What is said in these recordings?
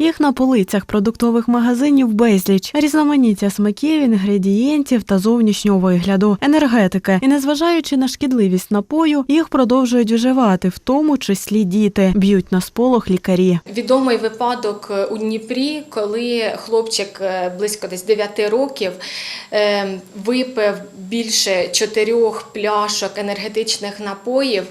Їх на полицях продуктових магазинів безліч, різноманіття смаків, інгредієнтів та зовнішнього вигляду, енергетики. І незважаючи на шкідливість напою, їх продовжують вживати, в тому числі діти, б'ють на сполох лікарі. Відомий випадок е, у Дніпрі, коли хлопчик е, близько десь 9 років е, випив більше чотирьох пляшок енергетичних напоїв,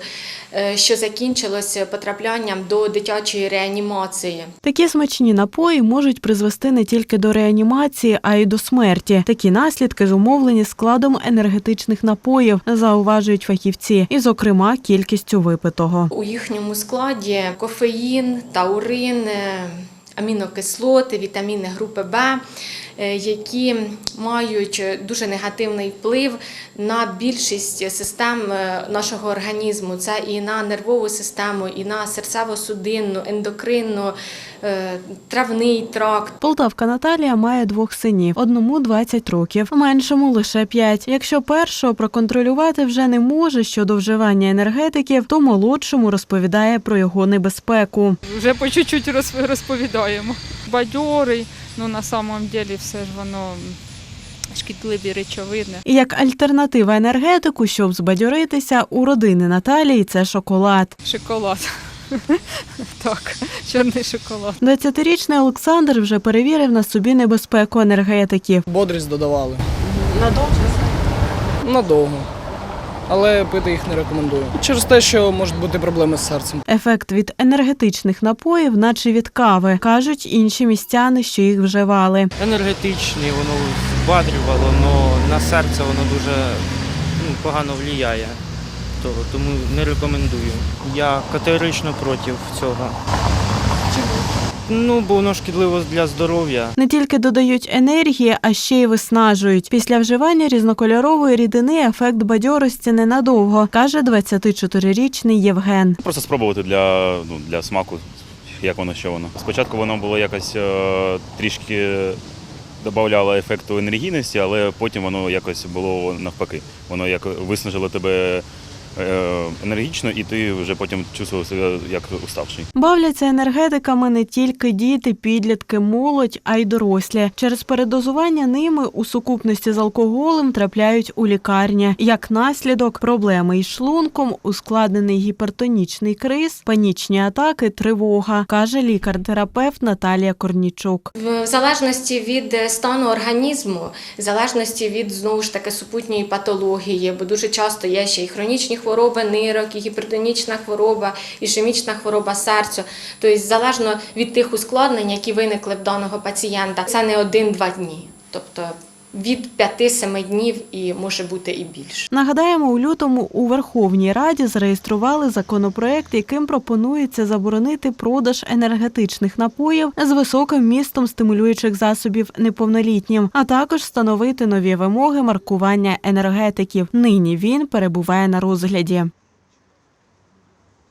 що закінчилося потраплянням до дитячої реанімації. Такі смачні напої можуть призвести не тільки до реанімації, а й до смерті. Такі наслідки зумовлені складом енергетичних напоїв, зауважують фахівці, і, зокрема, кількістю випитого. У їхньому складі кофеїн, таурин, е, амінокислоти, вітаміни групи Б, е, які мають дуже негативний вплив на більшість систем е, нашого організму. Це і на нервову систему, і на серцево-судинну, ендокринну, е, травний тракт. Полтавка Наталія має двох синів: одному 20 років, меншому лише 5. Якщо першого проконтролювати вже не може щодо вживання енергетиків, то молодшому розповідає про його небезпеку. Вже по чуть-чуть розповідаємо. Бадьорий, ну на самом деле все ж воно шкідливі речовини. І як альтернатива енергетику, щоб збадьоритися, у родини Наталії це шоколад. Шоколад. Так, чорний шоколад. 20-річний Олександр вже перевірив на собі небезпеку енергетиків. Бодрість додавали. Надовго Надовго. Але пити їх не рекомендую. Через те, що можуть бути проблеми з серцем. ефект від енергетичних напоїв, наче від кави, кажуть інші містяни, що їх вживали. енергетичні, воно збадрювало, але на серце воно дуже ну, погано впливає. То, тому не рекомендую. Я категорично проти цього. Ну, бо воно шкідливо для здоров'я. Не тільки додають енергії, а ще й виснажують. Після вживання різнокольорової рідини ефект бадьорості ненадовго, каже 24-річний Євген. Просто спробувати для, ну, для смаку, як воно, що воно. Спочатку воно було якось е, трішки додавало ефекту енергійності, але потім воно якось було навпаки. Воно як виснажило тебе енергічно, і ти вже потім чувствував себе як уставший. Бавляться енергетиками не тільки діти, підлітки, молодь, а й дорослі. Через передозування ними у сукупності з алкоголем трапляють у лікарні. Як наслідок, проблеми із шлунком, ускладнений гіпертонічний криз, панічні атаки, тривога, каже лікар-терапевт Наталія Корнічук. В залежності від е, стану організму, в залежності від знову ж таки супутньої патології, бо дуже часто є ще і хронічні хвороби нирок, і гіпертонічна хвороба, ішемічна хвороба серцю. Тобто, залежно від тих ускладнень, які виникли в даного пацієнта, це не один-два дні. Тобто від 5-7 днів і може бути і більше. Нагадаємо, у лютому у Верховній Раді зареєстрували законопроект, яким пропонується заборонити продаж енергетичних напоїв з високим вмістом стимулюючих засобів неповнолітнім, а також встановити нові вимоги маркування енергетиків. Нині він перебуває на розгляді.